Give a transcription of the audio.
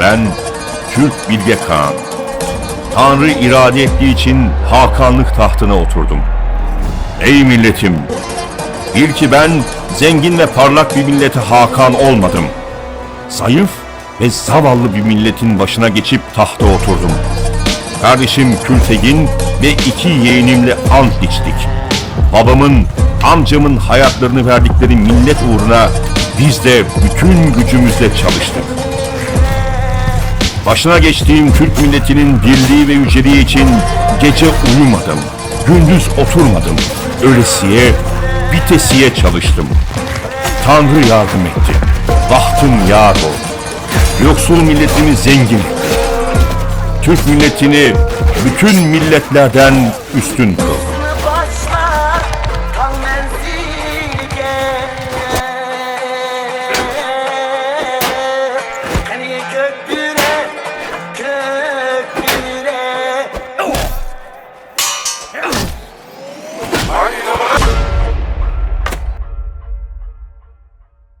Ben Türk Bilge Kağan. Tanrı irade ettiği için Hakanlık tahtına oturdum. Ey milletim! Bil ki ben zengin ve parlak bir millete Hakan olmadım. Zayıf ve zavallı bir milletin başına geçip tahta oturdum. Kardeşim Kültegin ve iki yeğenimle ant içtik. Babamın, amcamın hayatlarını verdikleri millet uğruna biz de bütün gücümüzle çalıştık. Başına geçtiğim Türk milletinin birliği ve yüceliği için gece uyumadım, gündüz oturmadım. Ölesiye, bitesiye çalıştım. Tanrı yardım etti. Bahtım yar oldu. Yoksul milletimi zengin etti. Türk milletini bütün milletlerden üstün kıldı. kan Kill!